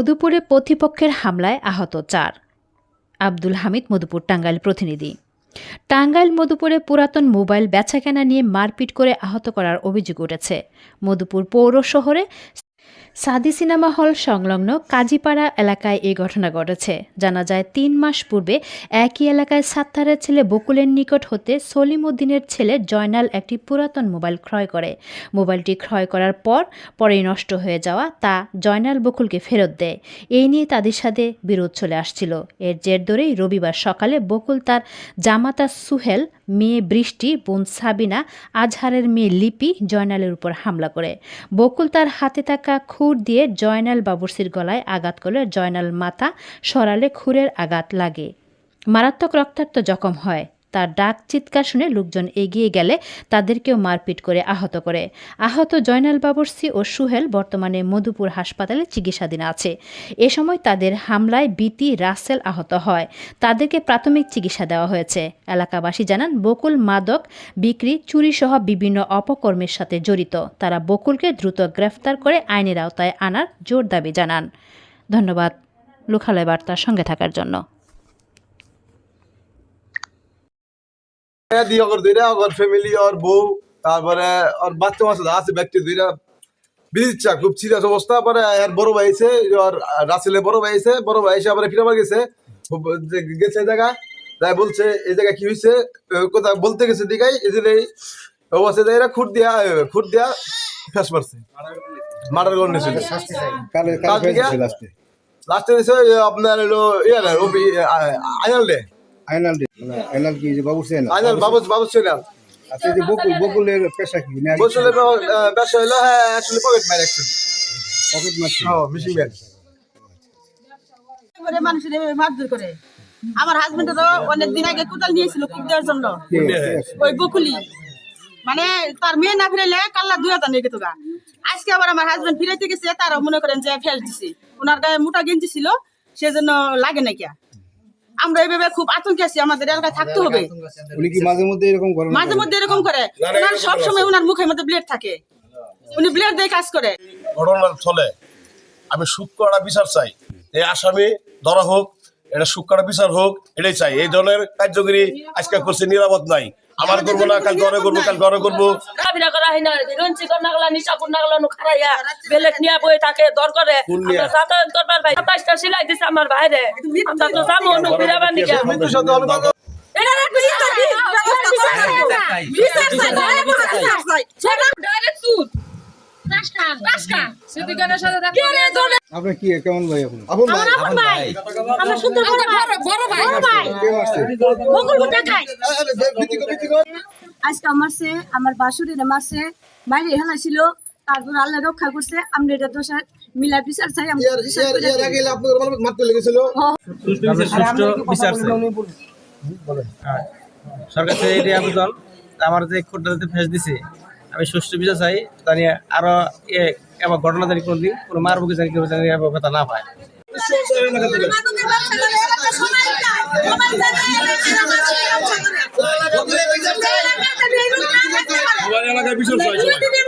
মধুপুরে প্রতিপক্ষের হামলায় আহত চার। আব্দুল হামিদ, মধুপুর টাঙ্গাইল প্রতিনিধি। টাঙ্গাইল মধুপুরে পুরাতন মোবাইল বেচাকেনা নিয়ে মারপিট করে আহত করার অভিযোগ উঠেছে। মধুপুর পৌর শহরে সাদি সিনেমা হল সংলগ্ন কাজীপাড়া এলাকায় এই ঘটনা ঘটেছে। জানা যায়, তিন মাস পূর্বে একই এলাকায় সাত্তারের ছেলে বকুলের নিকট হতে সলিম উদ্দিনের ছেলে জয়নাল একটি পুরাতন মোবাইল ক্রয় করে। মোবাইলটি ক্রয় করার পর পরেই নষ্ট হয়ে যাওয়া তা জয়নাল বকুলকে ফেরত দেয়। এই নিয়ে তাদের সাথে বিরোধ চলে আসছিল। এর জের ধরেই রবিবার সকালে বকুল তার জামাতা সুহেল, মেয়ে বৃষ্টি, বোন সাবিনা, আজহারের মেয়ে লিপি জয়নালের উপর হামলা করে। বকুল তার হাতে থাকা খুর দিয়ে জয়নাল বাবুর্সির গলায় আঘাত করলে জয়নাল মাথা সরালে খুরের আঘাত লাগে। মারাত্মক রক্তাক্ত জখম হয়। তার ডাক চিৎকার শুনে লোকজন এগিয়ে গেলে তাদেরকেও মারপিট করে আহত করে। আহত জয়নাল বাবরসি ও সুহেল বর্তমানে মধুপুর হাসপাতালে চিকিৎসাধীন আছে। এ সময় তাদের হামলায় বিতি রাসেল আহত হয়। তাদেরকে প্রাথমিক চিকিৎসা দেওয়া হয়েছে। এলাকাবাসী জানান, বকুল মাদক বিক্রি, চুরিসহ বিভিন্ন অপকর্মের সাথে জড়িত। তারা বকুলকে দ্রুত গ্রেফতার করে আইনের আওতায় আনার জোর দাবি জানান। ধন্যবাদ। লোকালয় বার্তার সঙ্গে থাকার জন্য। দিয়ে ওর দুইটা ওর ফ্যামিলি ওর বউ তারপরে ওর বাচ্চা আছে ব্যক্তি দুইটা বিদিচ্ছা খুব সিরিয়াস অবস্থা পরে এর বড় ভাই এসে বড় ভাই এসে বড় ভাই এসে আবার ফিরাবার গেছে। গেছে তাই বলছে এই জায়গা কি হয়েছে বলতে গেছে দিকাই এই যে এই অবস্থা জায়গা খুঁট দিয়া খুঁট দিয়া ফেস মারছে। মার্ডার করে নিয়েছিল কালে কাল কালে থেকে? ফেলছে লাস্টে। দিয়েছে আপনার হলো ডে মানে কি যে বাবু সেন? আইনাল বাবু বাবু ছিলেন আচ্ছা যে বকুল বকুলের পেশা কি? না বসলে ব্যবসা হলো হ্যাঁ আসলে পকেট মার অ্যাকচুয়ালি পকেট মারছে হ্যাঁ মিশিং ব্যাগ করে মানুষের মারধর করে। আমার হাজবেন্ডেরও অনেক দিন আগে কোদাল নিয়েছিল কুক দেওয়ার জন্য? ওই বকুলি। মানে তার মেয়ে না ফিরাইলে কাল্লা দুই হাজার নিয়ে গেত গা। আজকে আবার আমার হাজবেন্ড ফিরাইতে গেছে তারা মনে করেন যে ফেস দিছে। ওনার গায়ে মোটা গেঞ্জি ছিল সেজন্য লাগে না কিয়া আমরা এইভাবে খুব আতঙ্কে আছি আমাদের এলাকায় থাকতে হবে। উনি কি মাঝে মধ্যে এরকম করেন মাঝে মধ্যে এরকম করে। ওনার সবসময় ওনার মুখের মধ্যে ব্লেড থাকে। উনি ব্লেড দিয়ে কাজ করে। ঘটনার ফলে আমি সুক্কড়া বিচার চাই। এই আসামি ধরা হোক এটা সুক্কড়া বিচার হোক এটাই চাই। এই ধরনের কার্যকরী আজকে করছে নিরাপদ নাই। আমার করব না কাল ঘরে করব কাল ঘরে করব কাবিনা করা হয় না রঞ্চি নিশা কন্যা গলা খারাইয়া বেলেট নিয়ে বই থাকে দর করে আমরা যাতায়াত করবার ভাই সাতাশটা সিলাই দিছে আমার বাইরে আমরা তো যাব অনু বিরাবার নিকে মৃত্যুর সাথে অনুবাদ এটা একটা বিচার দিন, ব্যবস্থা করো। বিচার চাই, বিচার চাই। সেটা direct সুদ। রাস্কা। কে? আপনি কেমন ভাই আপনি আপন ভাই আমার ভাই। আমার সুন্দর বড় ভাই। বড় ভাই। বড় ভাই। কে মারছে বকুল কোথায় খায়? ভিত্তিক ভিত্তিক আজকে মারছে আমার বাসুরিরে মারছে বাইরে হেলাইছিল তারপর আল্লাহ রক্ষা করছে আমরা এটা দোষার মিলা বিচার চাই আমরা বিচার ইয়ার করে ইয়ার আগে আপনাদের মারতে লেগেছিল সুষ্ঠু বিচার। সরকার থেকে এটাই আবেদন আমার যে কোর্টটাতে ফেস দিছে আমি সুষ্ঠু বিচার চাই তা নিয়ে আরও এ এবার ঘটনা জানি কোনদিন কোনো মার বুকে জানি কেউ জানি কথা না পায় এলাকায় বিচার